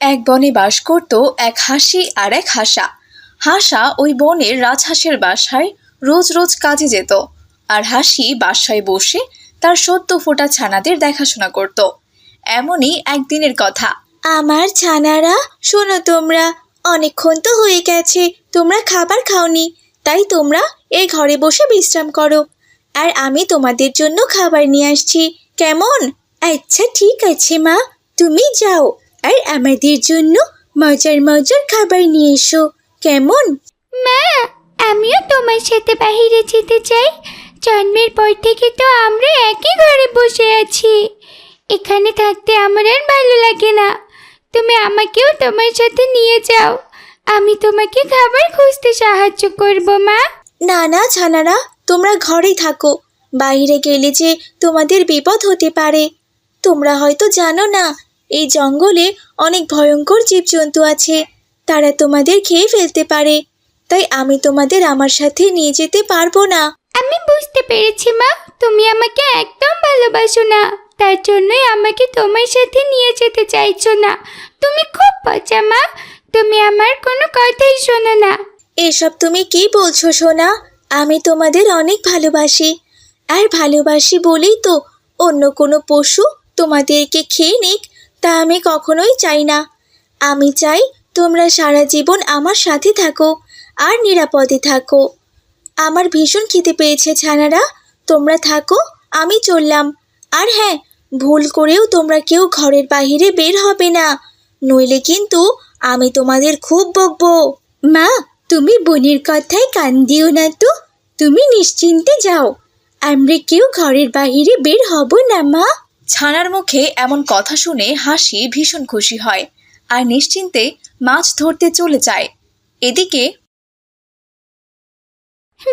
এক বনে বাস করত এক হাসি আর এক হাসা। হাসা ওই বনের রাজহাঁসের বাসায় রোজ রোজ কাজে যেত আর হাসি বাসায় বসে তার সদ্য ফোটা ছানাদের দেখাশোনা করত। এমনই একদিনের কথা। আমার ছানারা, শোনো তোমরা, অনেকক্ষণ তো হয়ে গেছে, তোমরা খাবার খাওনি, তাই তোমরা এই ঘরে বসে বিশ্রাম করো। আর আমি তোমাদের জন্য খাবার নিয়ে আসছি, কেমন? আচ্ছা ঠিক আছে মা, তুমি যাও। আর আমাদের জন্য মজার মজার খাবার নিয়ে এসো। কেমন? মা আমিও তোমার সাথে বাইরে যেতে চাই। জন্মের পর থেকে তো আমরা একই ঘরে বসে আছি। এখানে থাকতে আমার আর ভালো লাগে না। তুমি আমাকেও তোমার সাথে নিয়ে যাও। আমি তোমাকে খাবার খুঁজতে সাহায্য করব মা। না না ছানারা তোমরা ঘরেই থাকো। বাইরে গেলে যে তোমাদের বিপদ হতে পারে। তোমরা হয়তো জানো না এই জঙ্গলে অনেক ভয়ঙ্কর জীবজন্তু আছে। তারা তোমাদের খেয়ে ফেলতে পারে। তাই আমি তোমাদের আমার সাথে নিয়ে যেতে পারব না। আমি বুঝতে পেরেছি মা। তুমি আমাকে একদম ভালোবাসো না। তার জন্যই আমাকে তোমার সাথে নিয়ে যেতে চাইছো না। তুমি খুব পচা মা। তুমি আমার কোনো কথাই শোনো না। এসব তুমি কি বলছো সোনা? আমি তোমাদের অনেক ভালোবাসি। আর ভালোবাসি বলেই তো অন্য কোনো পশু তোমাদেরকে খেয়ে নিক। তা আমি কখনোই চাই না। আমি চাই তোমরা সারা জীবন আমার সাথে থাকো আর নিরাপদে থাকো। আমার ভীষণ খিদে পেয়েছে, ছানারা। তোমরা থাকো, আমি চললাম। আর হ্যাঁ ভুল করেও তোমরা কেউ ঘরের বাইরে বের হবে না। নইলে কিন্তু আমি তোমাদের খুব বকবো। মা, তুমি বোনের কথায় কান দিও না তো। তুমি নিশ্চিন্তে যাও। আমরা কেউ ঘরের বাহিরে বের হব না, মা। ছানার মুখে এমন কথা শুনে হাসি ভীষণ খুশি হয় আর নিশ্চিন্তে মাছ ধরতে চলে যায়। এদিকে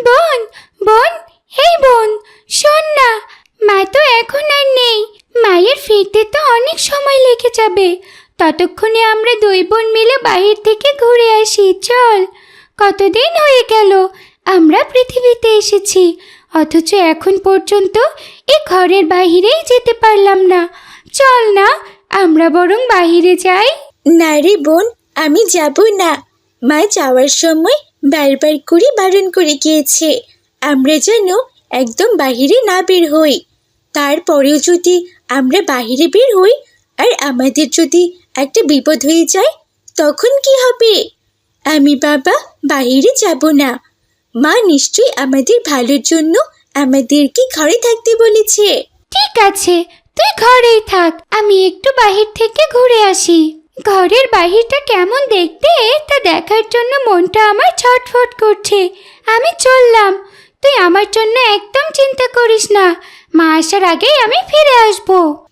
বোন বোন, হেই বোন, শোন না, মা তো এখন আর নেই। মায়ের ফিরতে তো অনেক সময় লেগে যাবে। ততক্ষণে আমরা দুই বোন মিলে বাহির থেকে ঘুরে আসি, চল। কতদিন হয়ে গেল, আমরা পৃথিবীতে এসেছি। অথচ এখন পর্যন্ত এ ঘরের বাহিরেই যেতে পারলাম না। চল না, আমরা বরং বাহিরে যাই। না রে বোন, আমি যাব না। মা যাওয়ার সময় বারবার করে বারণ করে গিয়েছে, আমরা যেন একদম বাহিরে না বের হই। তারপরেও যদি আমরা বাহিরে বের হই আর আমাদের যদি একটা বিপদ হয়ে যায়, তখন কি হবে? আমি বাবা, বাহিরে যাব না। মা নিশ্চয়ই আমাদের ভালোর জন্য আমাদেরকে ঘরে থাকতে বলেছে। ঠিক আছে তুই ঘরেই থাক আমি একটু বাহির থেকে ঘুরে আসি। ঘরের বাহিরটা কেমন দেখতে তা দেখার জন্য মনটা আমার ছটফট করছে। আমি চললাম তুই আমার জন্য একদম চিন্তা করিস না মা আসার আগেই আমি ফিরে আসব।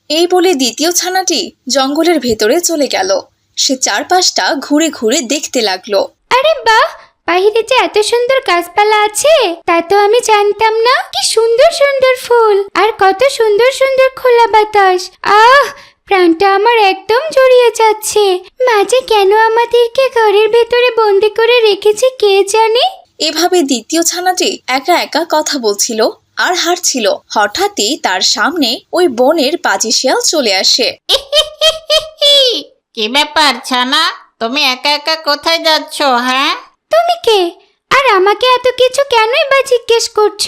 এই বলে দ্বিতীয় ছানাটি জঙ্গলের ভেতরে চলে গেল। সে চারপাশটা ঘুরে ঘুরে দেখতে লাগল। আরে বাহ বাহিরে যে এত সুন্দর গাছপালা আছে তা তো আমি জানতাম না। কি সুন্দর সুন্দর ফুল আর কত সুন্দর সুন্দর খোলা বাতাস। আহ প্রাণটা আমার একদম জড়িয়ে যাচ্ছে। মাঝে কেন আমাদেরকে ঘরের ভেতরে বন্দি করে রেখেছে কে জানে? এভাবে দ্বিতীয় ছানাটি একা একা কথা বলছিল আর হাঁটছিল। হঠাৎই তার সামনে ওই বনের পাজি শিয়াল চলে আসে। কি ব্যাপার ছানা? তুমি একা একা কোথায় যাচ্ছ হ্যাঁ? তুমি কে? আর আমাকে এত কিছু কেনই বা জিজ্ঞেস করছ?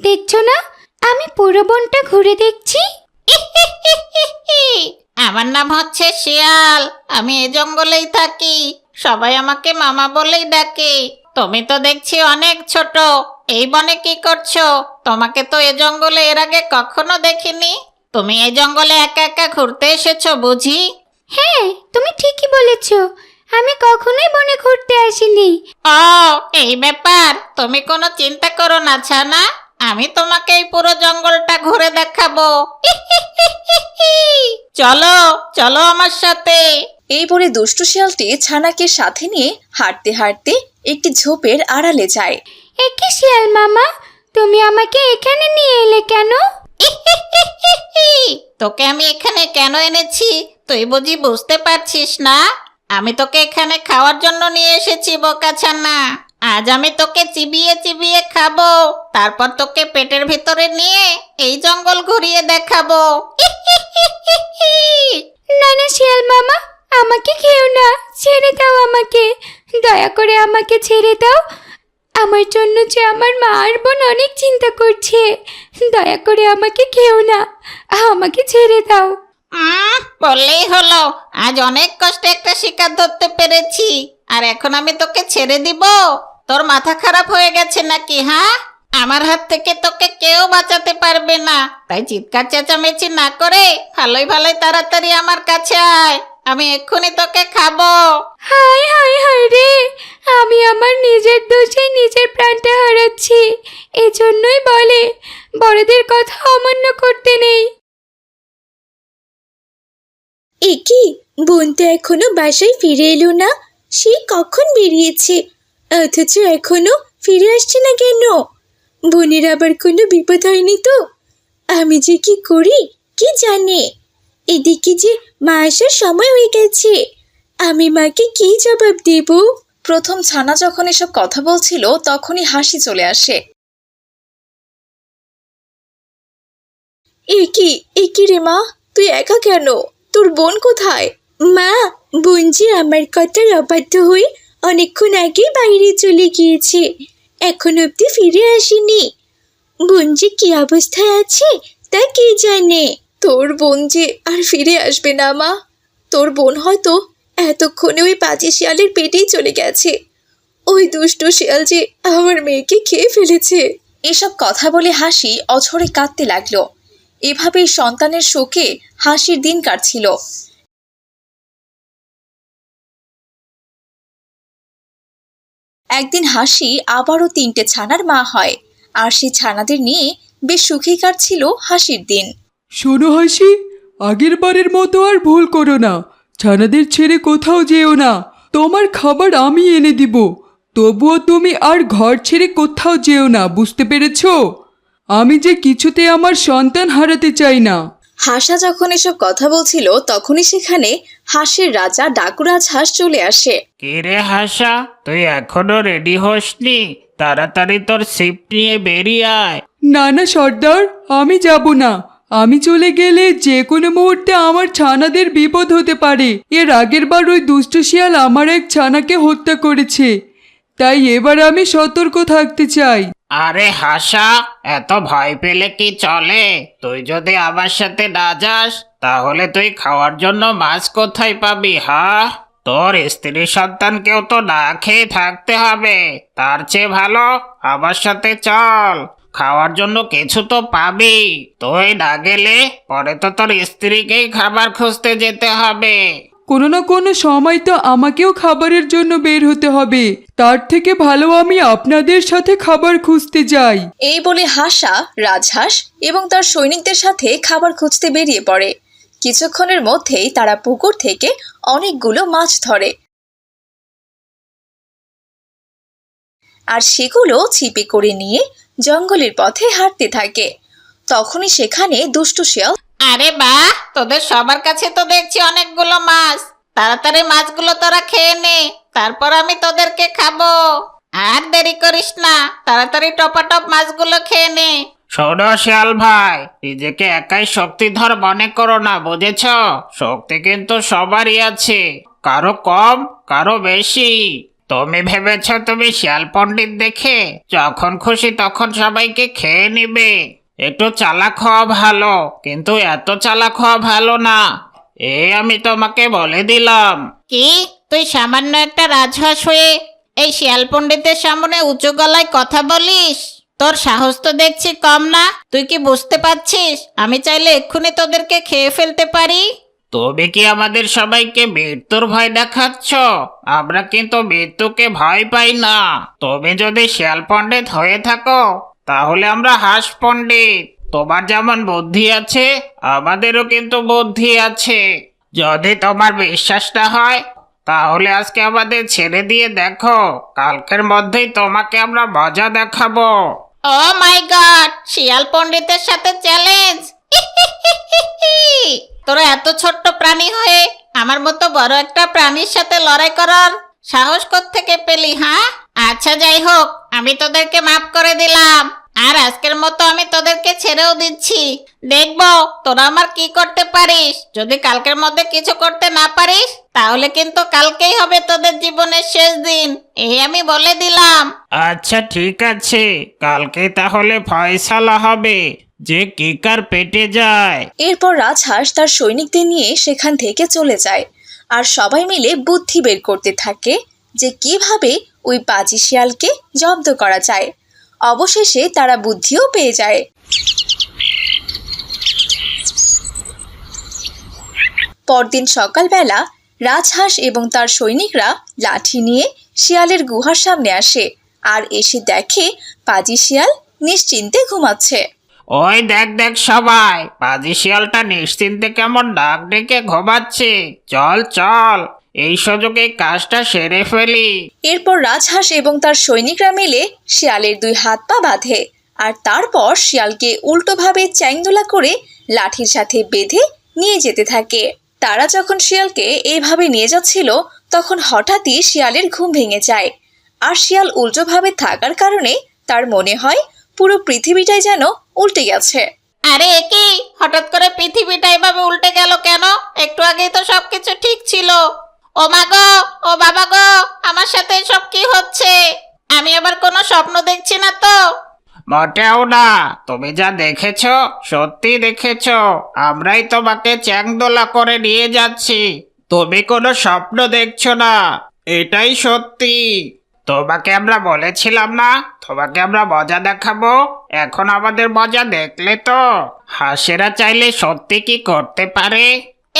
দেখছ না? আমি পুরো বনটা ঘুরে দেখছি। আমার নাম হচ্ছে শিয়াল। আমি এ জঙ্গলেই থাকি। সবাই আমাকে মামা বলেই ডাকে। তুমি তো দেখছি অনেক ছোট। এই বনে কি করছ? তোমাকে তো এ জঙ্গলে এর আগে কখনো দেখিনি। তুমি এই জঙ্গলে একা একা ঘুরতে এসেছ বুঝি? হ্যাঁ তুমি ঠিকই বলেছ। আমি কখনোই বনে ঘুরতে আসিনি। ও এই ব্যাপার। তুমি কোনো চিন্তা করো না ছানা। আমি তোমাকে এই পুরো জঙ্গলটা ঘুরে দেখাবো। চলো চলো আমার সাথে। এই বলে দুষ্টু শিয়ালটি ছানাকে সাথে নিয়ে হাঁটতে হাঁটতে একটি ঝোপের আড়ালে যায়। একে শিয়াল মামা? তুমি আমাকে এখানে নিয়ে এলে কেন? তোকে আমি এখানে কেন এনেছি? তুই বুঝি বুঝতে পারছিস না? আমি তোকে এখানে খাওয়ার জন্য নিয়ে এসেছি বোকা ছানা আজ আমি তোকে চিবিয়ে চিবিয়ে খাব। তারপর তোকে পেটের ভিতরে নিয়ে এই জঙ্গল ঘুরিয়ে দেখাবো। না না, শিয়াল মামা, আমাকে খেও না। ছেড়ে দাও আমাকে। দয়া করে আমাকে ছেড়ে দাও। আমার জন্য যে আমার মা আর বোন অনেক চিন্তা করছে। দয়া করে আমাকে খেও না। আমাকে ছেড়ে দাও। বললেই হলো। আজ অনেক কষ্টে একটা শিকার ধরতে পেরেছি। আর এখন আমি তোকে ছেড়ে দিব। তোর মাথা খারাপ হয়ে গেছে নাকি হ্যাঁ? আমার হাত থেকে তোকে কেউ বাঁচাতে পারবে না। তাই চিৎকার চেঁচামেচি না করে ভালোই ভালোই তাড়াতাড়ি আমার কাছে আয়। আমি এক্ষুনি তোকে খাব। হায় হায় হায় রে। আমি আমার নিজের দোষে নিজের প্রাণটা হারাচ্ছি। এজন্যই বলে, বড়দের কথা অমান্য করতে নেই। এ কি? বোন তো এখনও বাসায় ফিরে এলো না। সে কখন বেরিয়েছে? অথচ এখনও ফিরে আসছে না কেন? বোনের আবার কোনো বিপদ হয়নি তো? আমি যে কি করি? কি জানে? এদিকে যে মা আসার সময় হয়ে গেছে। আমি মাকে কি জবাব দেব? প্রথম ছানা যখন এসব কথা বলছিল তখনই হাসি চলে আসে। এ কি? এ কি রে মা? তুই একা কেন? তোর বোন কোথায়? মা, বোন যে আমার কথার অবাধ্য হয়ে অনেকক্ষণ আগে বাইরে চলে গিয়েছে। এখন অবধি ফিরে আসেনি। বোন যে কি অবস্থায় আছে তা কে জানে? তোর বোন যে আর ফিরে আসবে না, মা। তোর বোন হয়তো এতক্ষণে ওই পাজি শিয়ালের পেটেই চলে গেছে। ওই দুষ্ট শিয়াল যে আমার মেয়েকে খেয়ে ফেলেছে। এসব কথা বলে হাসি অঝরে কাঁদতে লাগল। এভাবেই সন্তানের শোকে হাসির দিন কাটছিল। একদিন হাসি আবারও তিনটে ছানার মা হয়, আর সেই ছানাদের নিয়ে বেশ সুখেই কাটছিল হাসির দিন। শোনো হাসি, আগের বারের মতো আর ভুল করো না। ছানাদের ছেড়ে কোথাও যেও না। তোমার খাবার আমি এনে দিব। তবুও তুমি আর ঘর ছেড়ে কোথাও যেও না, বুঝতে পেরেছ? আমি যে কিছুতে আমার সন্তান হারাতে চাই না। হাসা যখন এসব কথা বলছিল তখনই সেখানে হাসির রাজা ডাকুরাজ হাঁস চলে আসে। কিরে হাসা? তুই এখনও রেডি হসনি? তাড়াতাড়ি তোর সিপ নিয়ে বেরিয়ে আয়। না না সর্দার আমি যাব না। আমি চলে গেলে যে কোনো মুহূর্তে আমার ছানাদের বিপদ হতে পারে। এর আগের বার ওই দুষ্ট শিয়াল আমার এক ছানাকে হত্যা করেছে। তাই এবার আমি সতর্ক থাকতে চাই। আরে হাসা, এত ভয় পেলে কি চলে? তুই যদি আমার সাথে না যাস, তাহলে তুই খাওয়ার জন্য মাছ কোথায় পাবি, হা? তোর স্ত্রী সন্তানকেও তো না খেয়ে থাকতে হবে। তার চেয়ে ভালো আমার সাথে চল। খাওয়ার জন্য কিছু তো পাবি। তুই না গেলে পরে তো তোর স্ত্রীকেই খাবার খুঁজতে যেতে হবে। কোনো না কোনো সময় তো আমাকেও খাবারের জন্য বের হতে হবে। তার থেকে ভালো আমি আপনাদের সাথে খাবার খুঁজতে যাই। এই বলে হাসা, রাজহাঁস এবং তার সৈনিকদের সাথে খাবার খুঁজতে বেরিয়ে পড়ে। কিছুক্ষণের মধ্যেই তারা পুকুর থেকে অনেকগুলো মাছ ধরে। আর সেগুলো ছিপে করে নিয়ে জঙ্গলের পথে হাঁটতে থাকে। তখনই সেখানে দুষ্টু শিয়াল আরে বাহ তোদের সবার কাছে তো দেখছি অনেকগুলো মাছ। তাড়াতাড়ি মাছগুলো তোরা খেয়ে নে, তারপর আমি তোদেরকে খাব। আর দেরি করিস না, তাড়াতাড়ি টপাটপ মাছগুলো খেয়ে নে। শোনো শিয়াল ভাই, নিজেকে একাই শক্তিধর মনে করো না, বুঝেছ? শক্তি কিন্তু সবারই আছে, কারও কম, কারও বেশি। তুমি ভেবেছ তুমি শিয়াল পণ্ডিত দেখে, যখন খুশি তখন সবাইকে খেয়ে নিবে। একটু চালাক হওয়া ভালো কিন্তু এত চালাক হওয়া ভালো না। এ আমি তোমাকে বলে দিলাম। কি? তুই সামান্য একটা রাজহাঁস হয়ে এই শিয়াল পণ্ডিতের সামনে উঁচু গলায় কথা বলিস? তোর সাহস তো দেখছি কম না। তুই কি বুঝতে পারছিস? আমি চাইলে এক্ষুনি তোদেরকে খেয়ে ফেলতে পারি। তবে কি আমাদের সবাইকে মৃত্যুর ভয় দেখাচ্ছ? আমরা কিন্তু মৃত্যুকে ভয় পাই না। তবে যদি শিয়াল পণ্ডিত হয়ে থাকো তাহলে আমরা হাঁস পণ্ডিত। তোমার যেমন বুদ্ধি আছে, আমাদেরও কিন্তু বুদ্ধি আছে। যদি তোমার বিশ্বাস না হয়, তাহলে আজকে আমাদের ছেড়ে দিয়ে দেখো, কালকের মধ্যেই তোমাকে আমরা মজা দেখাবো। ও মাই গড, শিয়াল পণ্ডিতের সাথে চ্যালেঞ্জ। তোরা এত ছোট্ট প্রাণী হয়ে আমার মতো বড় একটা প্রাণীর সাথে লড়াই করার সাহস থেকে পেলি হ্যাঁ আচ্ছা যাই হোক আমি তোদেরকে মাফ করে দিলাম। আর আজকের মতো আমি তোদেরকে ছেড়েও দিচ্ছি। দেখব তোরা আমার কি করতে পারিস? যদি কালকের মধ্যে কিছু করতে না পারিস তাহলে কিন্তু কালকেই হবে তোদের জীবনের শেষ দিন। এই আমি বলে দিলাম। আচ্ছা ঠিক আছে। কালকে তাহলে ফয়সালা হবে যে কে কার পেটে যায়। এরপর রাজহাঁস তার সৈনিকদের নিয়ে সেখান থেকে চলে যায়। আর সবাই মিলে বুদ্ধি বের করতে থাকে যে কীভাবে ওই পাজি শিয়ালকে জব্দ করা যায় অবশেষে তারা বুদ্ধিও পেয়ে যায়। পরদিন সকালবেলা রাজহাঁস এবং তার সৈনিকরা লাঠি নিয়ে শিয়ালের গুহার সামনে আসে আর এসে দেখে পাজি শিয়াল নিশ্চিন্তে ঘুমাচ্ছে। ওই দেখ দেখ সবাই, পাজি শিয়ালটা নিশ্চিন্তে কেমন ডাক ডেকে ঘুমাচ্ছে। চল চল। এই সুযোগে কাজটা সেরে ফেলি। এরপর রাজহাঁস এবং তার সৈনিকরা মিলে শিয়ালের দুই হাত পা বাঁধে আর তারপর শিয়ালকে উল্টোভাবে চ্যাংদোলা করে লাঠির সাথে বেঁধে নিয়ে যেতে থাকে। তারা যখন শিয়ালকে এইভাবে নিয়ে যাচ্ছিল তখন হঠাৎই শিয়ালের ঘুম ভেঙে যায় আর শিয়াল উল্টোভাবে থাকার কারণে তার মনে হয় পুরো পৃথিবীটাই যেন উল্টে গেছে। আরে কি? হঠাৎ করে পৃথিবীটা এভাবে উল্টে গেল কেন? একটু আগেই তো সবকিছু ঠিক ছিল। ও মা গো ও বাবা গো আমার সাথে সব কি হচ্ছে? আমি আবার কোনো স্বপ্ন দেখছি না তো। মোটেও না তুমি যা দেখেছ সত্যি দেখেছ আমরাই তোমাকে চ্যাংদোলা করে নিয়ে যাচ্ছি। তুমি কোনো স্বপ্ন দেখছ না এটাই সত্যি। তোমাকে আমরা বলেছিলাম না তোমাকে আমরা মজা দেখাবো এখন আমাদের মজা দেখলে তো। হাসেরা চাইলে সত্যি কি করতে পারে?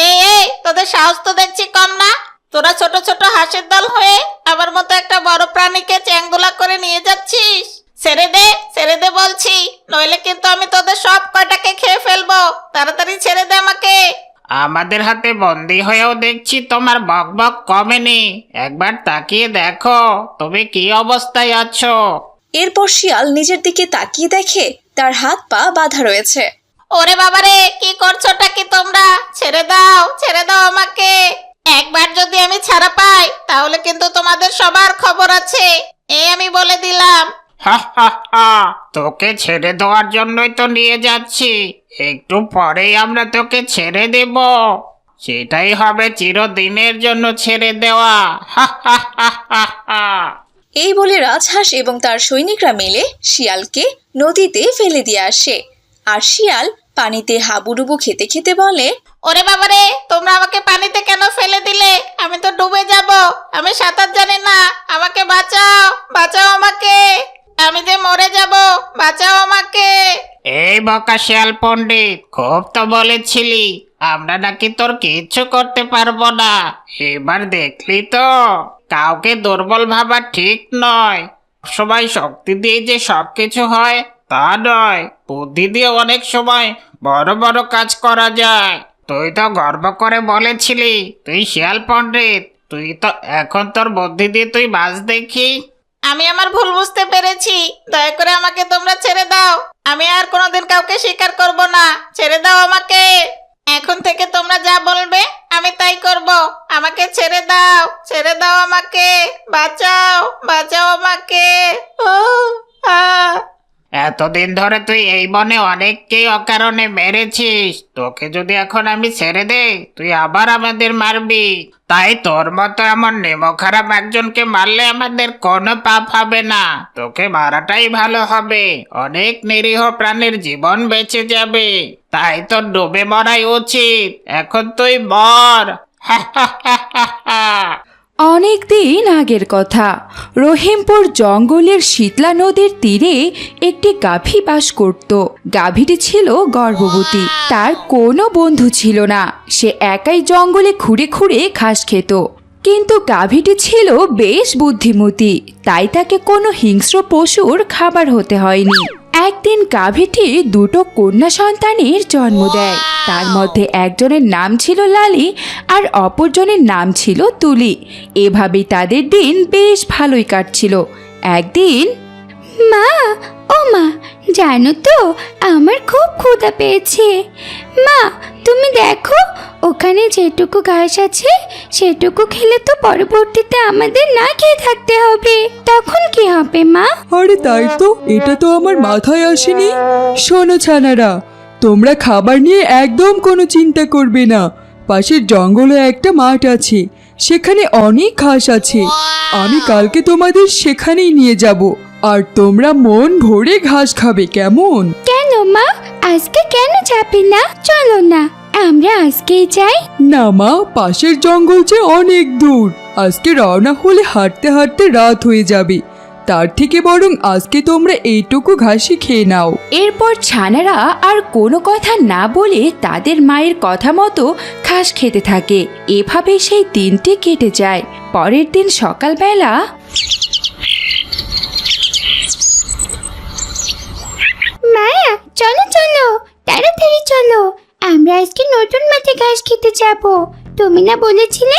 এই এই তোদের সাহস তো দেখছি কম না। তোরা ছোট ছোট হাঁসের দল হয়ে আমার মতো একটা বড় প্রাণীকে চ্যাংদোলা করে নিয়ে যাচ্ছিস? ছেড়ে দে ছেড়ে দে বলছি। নইলে কিন্তু আমি তোদের সব কয়টাকে খেয়ে ফেলব। তাড়াতাড়ি ছেড়ে দে আমাকে। আমাদের হাতে বন্দি হয়েও দেখছি তোমার বক বক কমেনি। একবার তাকিয়ে দেখো তুমি কি অবস্থায় আছো? এরপর শিয়াল নিজের দিকে তাকিয়ে দেখে তার হাত পা বাঁধা রয়েছে। ওরে বাবারে কি করছোটা কি তোমরা? ছেড়ে দাও ছেড়ে দাও আমাকে। একবার যদি আমি ছাড়া পাই তাহলে কিন্তু তোমাদের সবার খবর আছে। এই আমি বলে দিলাম। হা হা হা। তোকে ছেড়ে দেওয়ার জন্যই তো নিয়ে যাচ্ছি। একটু পরেই আমরা তোকে ছেড়ে দেব। সেটাই হবে চিরদিনের জন্য ছেড়ে দেওয়া। হা হা হা হা হা। এই বলে রাজহাঁস এবং তার সৈনিকরা মিলে শিয়ালকে নদীতে ফেলে দিয়ে আসে। আর শিয়াল পানিতে হাবুডুবু খেতে খেতে বলে ওরে বাবারে তোমরা আমাকে পানিতে কেন ফেলে দিলে? আমি তো ডুবে যাব। আমি সাঁতার জানি না। আমাকে বাঁচাও বাঁচাও আমাকে। আমি যে মরে যাব বাঁচাও আমাকে। এই বকা শিয়াল পণ্ডিত খুব তো বলেছিলি আমরা নাকি তোর কিচ্ছু করতে পারব না। এবার দেখলি তো কাউকে দুর্বল ভাবা ঠিক নয়। সবাই শক্তি দিয়ে যে সব কিছু হয় তা নয়, বুদ্ধি দিয়ে অনেক সময় বড় বড় কাজ করা যায়। তুই তো গর্ব করে বলেছিলি, তুই শিয়াল পণ্ডিত, তুই তো এখন তোর বুদ্ধি দিয়ে তুই বাস দেখি। আমি আমার ভুল বুঝতে পেরেছি, দয়া করে আমাকে তোমরা ছেড়ে দাও। আমি আর কোনোদিন কাউকে স্বীকার করব না, ছেড়ে দাও আমাকে। এখন থেকে তোমরা যা বলবে, আমি তাই করব। আমাকে ছেড়ে দাও ছেড়ে দাও আমাকে, বাঁচাও বাঁচাও আমাকে। ও, আ। এতদিন ধরে তুই এই বনে অনেককেই অকারণে মেরেছিস। তোকে যদি এখন আমি ছেড়ে দেই, তুই আবার আমাদের মারবি। তাই তোর মতো এমন নেমো খারাপ একজনকে মারলে আমাদের কোনো পাপ হবে না। তোকে মারাটাই ভালো হবে। অনেক নিরীহ প্রাণীর জীবন বেঁচে যাবে। তাই তোর ডুবে মরাই উচিত। এখন তুই মর। হা হা হা। অনেক দিন আগের কথা। রহিমপুর জঙ্গলের শীতলা নদীর তীরে একটি গাভী বাস করত। গাভীটি ছিল গর্ভবতী। তার কোনো বন্ধু ছিল না। সে একাই জঙ্গলে খুঁড়ে খুঁড়ে ঘাস খেত। কিন্তু গাভীটি ছিল বেশ বুদ্ধিমতী। তাই তাকে কোনো হিংস্র পশুর খাবার হতে হয়নি। একদিন গাভীটি দুটো কন্যা সন্তানের জন্ম দেয়। তার মধ্যে একজনের নাম ছিল লালি আর অপরজনের নাম ছিল তুলি। এভাবেই তাদের দিন বেশ ভালোই কাটছিল। একদিন মা, ও মা, জানো তো, আমার খুব ক্ষুধা পেয়েছে। মা, তুমি দেখো, ওখানে যেটুকু ঘাস আছে, সেটুকু খেলে তো পরবর্তীতে আমাদের না খেয়ে থাকতে হবে। তখন কি হবে, মা? আরে তাই তো, এটা তো আমার মাথায় আসেনি। শোনো ছানারা, তোমরা খাবার নিয়ে একদম কোনো চিন্তা করবে না। পাশের জঙ্গলে একটা মাঠ আছে, সেখানে অনেক ঘাস আছে। আমি কালকে তোমাদের সেখানেই নিয়ে যাব। আর তোমরা মন ভরে ঘাস খাবে কেমন? কেন মা? আজকে কেন যাবে না? চলো না। আমরা আজকেই যাই। না মা পাশের জঙ্গল যে অনেক দূর। আজকে রওনা হলে হাঁটতে হাঁটতে রাত হয়ে যাবে। তার থেকে বরং আজকে তোমরা এইটুকু ঘাসই খেয়ে নাও। এরপর ছানারা আর কোনো কথা না বলে তাদের মায়ের কথা মতো ঘাস খেতে থাকে। এভাবে সেই দিনটি কেটে যায়। পরের দিন সকালবেলা মায়া চলো চলো তাড়াতাড়ি চলো আমরা আজকে নতুন মাঠে ঘাস খেতে যাব। তুমি না বলেছিলে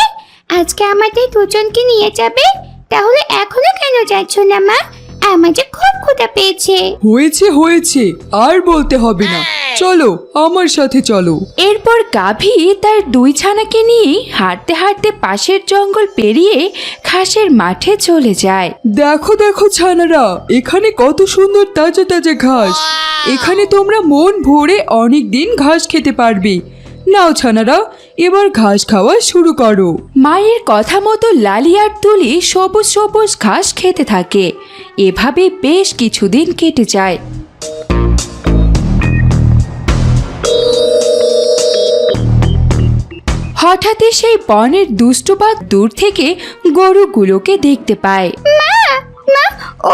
আজকে আমাদের দুজনকে নিয়ে যাবে? তাহলে এখনও কেন যাচ্ছ না, মা? আমার যে খুব ক্ষুধা পেয়েছে। হয়েছে হয়েছে আর বলতে হবে না। চলো আমার সাথে চলো। এরপর গাভী তার দুই ছানাকে নিয়ে হাঁটতে হাঁটতে পাশের জঙ্গল পেরিয়ে ঘাসের মাঠে চলে যায়। দেখো দেখো ছানারা এখানে কত সুন্দর তাজা তাজা ঘাস। এখানে তোমরা মন ভরে অনেক দিন ঘাস খেতে পারবে। নাও ছানারা এবার ঘাস খাওয়া শুরু করো। মায়ের কথা মতো লালি আর তুলি সবুজ সবুজ ঘাস খেতে থাকে। এভাবে বেশ কিছুদিন কেটে যায়। হঠাৎই সেই বনের দুষ্টবাগ দূর থেকে গরুগুলোকে দেখতে পায়। মা মা,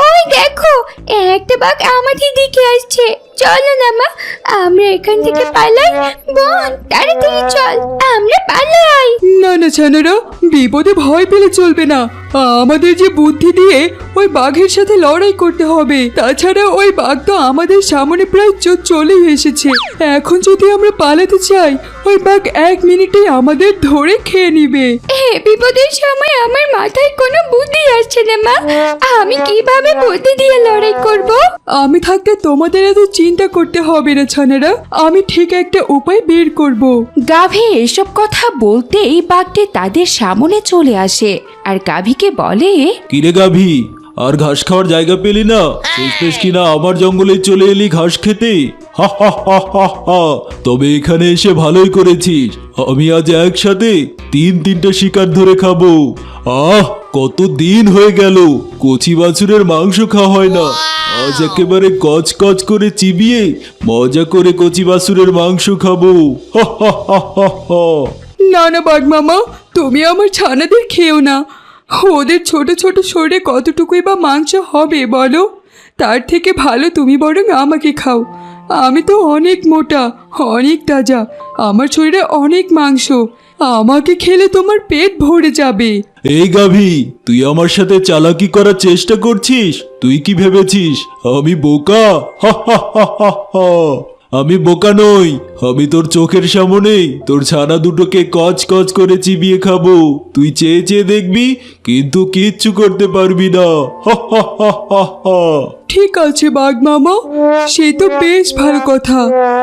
ওই দেখো, একটা বাঘ আমাদের দিকে আসছে। চলো না মা আমরা এখান থেকে পালাই। বোন তাড়াতাড়ি চল আমরা পালাই। না না ছানারা বিপদে ভয় পেলে চলবে না। আমাদের যে বুদ্ধি দিয়ে ওই বাঘের সাথে লড়াই করতে হবে তাছাড়া ওই বাঘ তো আমাদের সামনে প্রায় চলেই এসেছে। এখন যদি আমরা পালাতে চাই ওই বাঘ এক মিনিটে আমাদের ধরে খেয়ে নিবে। হে বিপদের সময় আমার মাথায় কোনো বুদ্ধি আসছে না মা। আমি কীভাবে বুদ্ধি দিয়ে লড়াই করব? আমি থাকতে তোমাদের এত চিন্তা করতে হবে না ছানারা। আমি ঠিক একটা উপায় বের করব। গাভী এসব কথা বলতেই বাঘটি তাদের সামনে চলে আসে। আর গাভীকে বলে কিরে গাভী? আর ঘাস খাওয়ার জায়গা পেলি না? শেষমেশ কিনা আমার জঙ্গলে চলে এলি ঘাস খেতে? হা হা হা হা হা। তবে এখানে এসে ভালোই করেছিস। আমি আজ একসাথে তিন তিনটা শিকার ধরে খাব। আহ কত দিন হয়ে গেল? কচি বাছুরের মাংস খাওয়া হয় না। আজ একেবারে কচ কচ করে চিবিয়ে মজা করে কচি বাছুরের মাংস খাব। না না বাঘ মামা, তুমি আমার ছানাদের খেও না। ওদের ছোট ছোট শরীরে কতটুকুই বা মাংস হবে বলো? তার থেকে ভালো তুমি বরং আমাকে খাও। আমি তো অনেক মোটা, অনেক তাজা। আমার শরীরে অনেক মাংস। আমাকে খেলে তোমার পেট ভরে যাবে। এই গাভী, তুই আমার সাথে চালাকি করার চেষ্টা করছিস? তুই কি ভেবেছিস? আমি বোকা? হা হা হা হা। আমি বোকা নই, আমি তোর চোখের সামনেই তোর ছানা দুটোকে কচ কচ করে চিবিয়ে খাব। তুই চেয়ে চেয়ে দেখবি, কিন্তু কিচ্ছু করতে পারবি না। ঠিক আছে বাঘ মামা, সে তো বেশ ভালো কথা।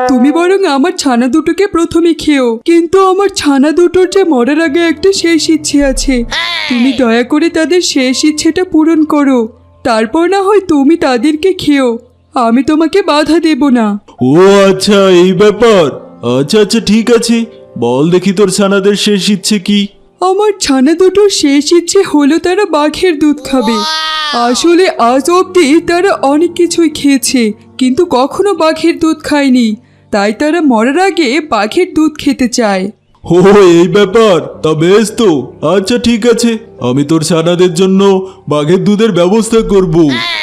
তুমি বরং আমার ছানা দুটোকে প্রথমে খেও। কিন্তু আমার ছানা দুটোর যে মরার আগে একটা শেষ ইচ্ছে আছে। তুমি দয়া করে তাদের শেষ ইচ্ছেটা পূরণ করো। তারপর না হয় তুমি তাদেরকে খেও। আমি তোমাকে বাধা দেব না। ও আচ্ছা এই ব্যাপার। আচ্ছা আচ্ছা ঠিক আছে। বল দেখি তোর ছানাদের শেষ ইচ্ছে কি। আমার ছানা দুটোর শেষ ইচ্ছে হলো তারা বাঘের দুধ খাবে। আসলে আজ অবধি তারা অনেক কিছুই খেয়েছে কিন্তু কখনো বাঘের দুধ খায়নি। তাই তারা মরার আগে বাঘের দুধ খেতে চায়। ও এই ব্যাপার? তা বেশ তো। আচ্ছা ঠিক আছে। আমি তোর ছানাদের জন্য বাঘের দুধের ব্যবস্থা করব।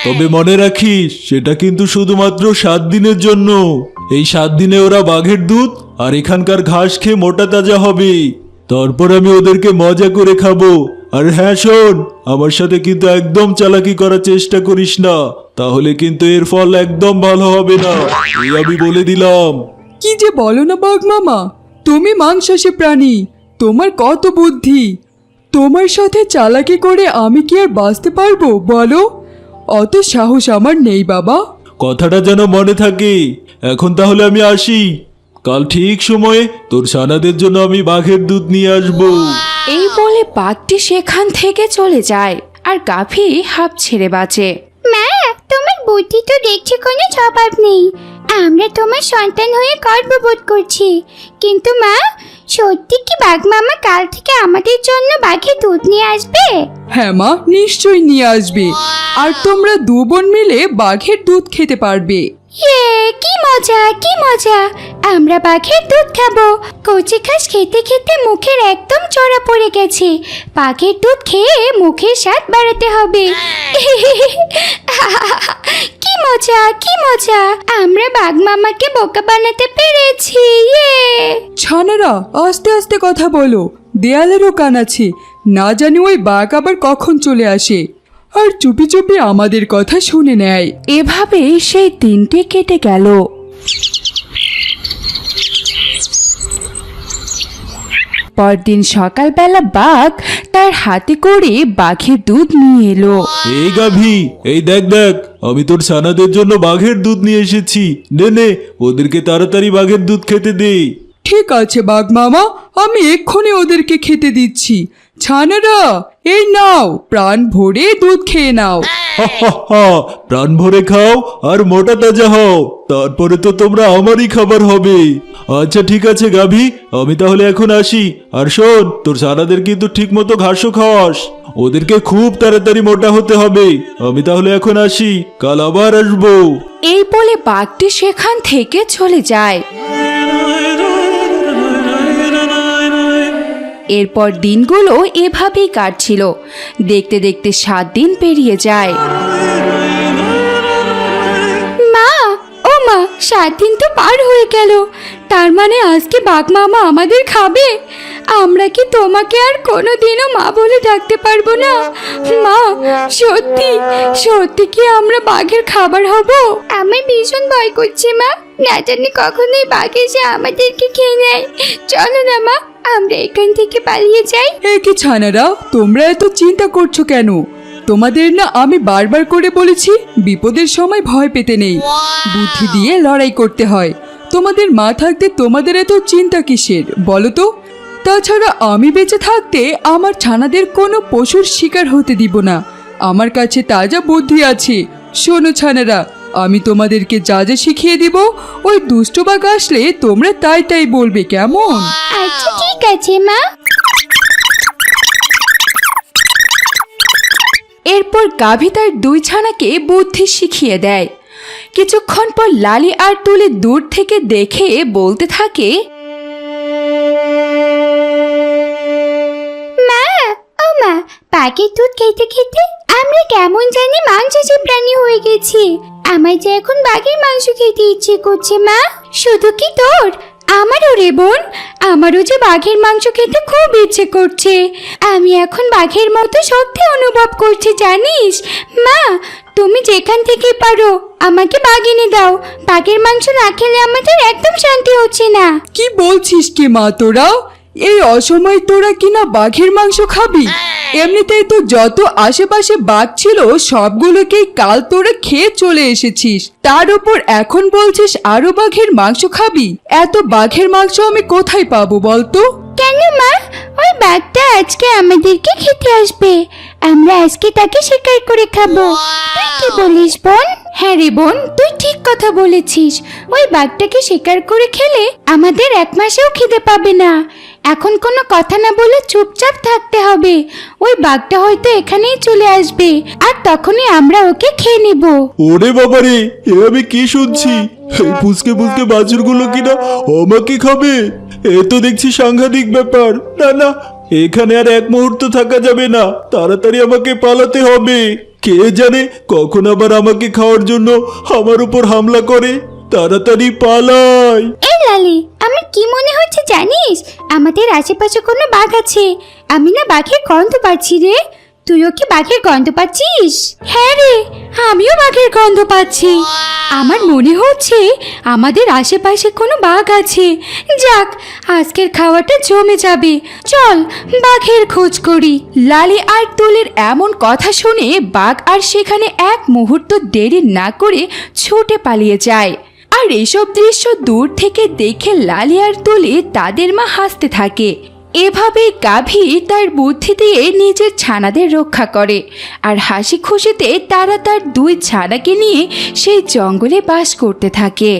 তবে মনে রাখিস, সেটা কিন্তু শুধুমাত্র সাত দিনের জন্য। এই সাত দিনে ওরা বাঘের দুধ আর এখানকার ঘাস খেয়ে মোটা তাজা হবে। তারপর আমি ওদেরকে মজা করে খাব। আর হ্যাঁ শোন, আমার সাথে কিন্তু একদম চালাকি করার চেষ্টা করিস না। তাহলে কিন্তু এর ফল একদম ভালো হবে না। এই আমি বলে দিলাম। কি যে বলো না বাঘ মামা, তুমি মাংসাশী প্রাণী, তোমার কত বুদ্ধি। তোমার সাথে চালাকি করে আমি কি আর বাঁচতে পারব, বলো। অত সাহস আমার নেই বাবা। কথাটা যেন মনে থাকে। এখন তাহলে আমি আসি। কাল ঠিক সময়ে তোর সানাদের জন্য আমি বাঘের দুধ নিয়ে আসব। এই বলে বাঘটি সেখান থেকে চলে যায় আর গাভী হাঁপ ছেড়ে বাঁচে। মা তোমার বুদ্ধি তো দেখছি কোনো জবাব নেই। আমরা তোমার সন্তান হয়ে গর্ববোধ করছি। কিন্তু মা সত্যি কি বাঘ মামা কাল থেকে আমাদের জন্য বাঘে দুধ নিয়ে আসবে? হ্যাঁ মা, নিশ্চয়ই নিয়ে আসবে। আর তোমরা দু বোন মিলে বাঘের দুধ খেতে পারবে। ইয়ে কি মজা কি মজা। আমরা বাঘের দুধ খাব। কচি ঘাস খেতে খেতে মুখের একদম চড়া পড়ে গেছে। বাঘের দুধ খেয়ে মুখের স্বাদ বাড়াতে হবে। কি মজা কি মজা। আমরা বাঘ মামাকে বোকা বানাতে পেরেছি ইয়ে। ছানারা, আস্তে আস্তে কথা বলো। দেয়ালেরও কান আছে। না জানি ওই বাঘ আবার কখন চলে আসে। আর চুপি চুপি আমাদের কথা শুনে নেয়। এভাবে সেই দিনটি কেটে গেল। পরদিন সকালবেলা বাঘ তার হাতে করে বাঘের দুধ নিয়ে এলো। এই গাভী এই দেখ দেখ আমি তোর সানাদের জন্য বাঘের দুধ নিয়ে এসেছি। নে নে ওদেরকে তাড়াতাড়ি বাঘের দুধ খেতে দে। ঠিক আছে বাঘ মামা আমি এক্ষুনি ওদেরকে খেতে দিচ্ছি। ছানারা এই নাও প্রাণ ভরে দুধ খেয়ে নাও। হা, হা, হা, প্রাণ ভরে খাও আর মোটা তাজা হও তারপরে তো তোমরা আমারই খাবার হবে। আচ্ছা ঠিক আছে গাভী আমি তাহলে এখন আসি। আর শোন তোর সারাদের কিন্তু ঠিক মতো ঘাসও খাওয়াস। ওদেরকে খুব তাড়াতাড়ি মোটা হতে হবে। আমি তাহলে এখন আসি কাল আবার আসব। এই বলে বাঘটি সেখান থেকে চলে যায়। এরপর দিনগুলো এভাবেই কাটছিল। দেখতে দেখতে সাত দিন পেরিয়ে যায়। মা, ও মা, সাত দিন তো পার হয়ে গেল। তার মানে আজকে বাঘ মামা আমাদের খাবে? আমরা কি তোমাকে আর কোনোদিনও মা বলে ডাকতে পারব না? মা, সত্যি সত্যি কি আমরা বাঘের খাবার হব? আমি ভীষণ ভয় করছি মা। না জানি কখনোই বাঘ এসে আমাদেরকে খেয়ে নেয়। চলো না মা আমরা এখান থেকে পালিয়ে যাই। কি ছানারা তোমরা এত চিন্তা করছ কেন? তোমাদের না আমি বারবার করে বলেছি বিপদের সময় ভয় পেতে নেই। বুদ্ধি দিয়ে লড়াই করতে হয়। তোমাদের মা থাকতে তোমাদের এত চিন্তা কিসের বলো তো? তাছাড়া আমি বেঁচে থাকতে আমার ছানাদের কোনো পশুর শিকার হতে দিব না। আমার কাছে তাজা বুদ্ধি আছে। শোনো ছানারা আমি তোমাদেরকে যা যা শিখিয়ে দিব ওই দুষ্ট বাঘ আসলে তোমরা তাই তাই বলবে কেমন? আচ্ছা ঠিক আছে মা। এরপর গাভী তার দুই ছানাকে বুদ্ধি শিখিয়ে দেয়। কিছুক্ষণ পর লালি আর তুলি দূর থেকে দেখে বলতে থাকে মা ও মা পাখির দুধ খেতে খেতে আমরা কেমন জানি মাংসাশী প্রাণী হয়ে গেছি। আমার যে এখন বাঘের মাংস খেতে ইচ্ছে করছে, মা। শুধু কি তোর? আমারও রে বোন। আমারও যে বাঘের মাংস খেতে খুব ইচ্ছে করছে। আমি এখন বাঘের মতো শক্তি অনুভব করছি, জানিস? মা, তুমি যেখান থেকে পারো, আমাকে বাঘ এনে দাও। বাঘের মাংস না খেলে আমাদের একদম শান্তি হচ্ছে না। কি বলছিস কি মা তোরা? এই অসময় তোরা কিনা বাঘের মাংস খাবি? এমনিতেই তো যত আশেপাশে বাঘ ছিল, সবগুলোকেই কাল তোরা খেয়ে চলে এসেছিস। তার উপর এখন বলছিস আরও বাঘের মাংস খাবি? এত বাঘের মাংস আমি কোথায় পাবো বলতো? কেন মা? ওই বাঘটা আজকে আমাদেরকে খেতে আসবে। আমরা আজকে তাকে শিকার করে খাব। তুই কি বলিস বোন? হ্যাঁ রে বোন তুই ঠিক কথা বলেছিস। ওই বাঘটাকে শিকার করে খেলে আমাদের এক মাসেও খিদে পাবে না। এখন কোনো কথা না বলে চুপচাপ থাকতে হবে। ওই বাঘটা হয়তো এখানেই চলে আসবে আর তখনই আমরা ওকে খেয়ে নেব। ওরে বাবারে এ আমি কি শুনছি? এই পুচকে পুচকে বাছুরগুলো কিনা আমাকে খাবে? এ তো দেখছি সাংঘাতিক ব্যাপার। না না এখানে আর এক মুহূর্ত থাকা যাবে না। তাড়াতাড়ি আমাকে পালাতে হবে। কে জানে কখন আবার আমাকে খাওয়ার জন্য আমার উপর হামলা করে? তাড়াতাড়ি পালাই। এই লালি, আমার কি মনে হচ্ছে জানিস? আমাদের আশেপাশে কোনো বাঘ আছে। আমি না বাঘের গন্ধ পাচ্ছি রে। তুইও কি বাঘের গন্ধ পাচ্ছিস? হ্যাঁ রে, আমিও বাঘের গন্ধ পাচ্ছি। আমার মনে হচ্ছে আমাদের আশেপাশে কোনো বাঘ আছে। যাক, আজকের খাওয়াটা জমে যাবে। চল, বাঘের খোঁজ করি। লালি আর তুলির এমন কথা শুনে বাঘ আর সেখানে এক মুহূর্ত দেরি না করে ছুটে পালিয়ে যায়। আর এসব দৃশ্য দূর থেকে দেখে লালি আর তুলি তাদের মা হাসতে থাকে। এভাবেই গাভী তার বুদ্ধি দিয়ে নিজের ছানাদের রক্ষা করে আর হাসি খুশিতে তারা তার দুই ছানাকে নিয়ে সেই জঙ্গলে বাস করতে থাকে।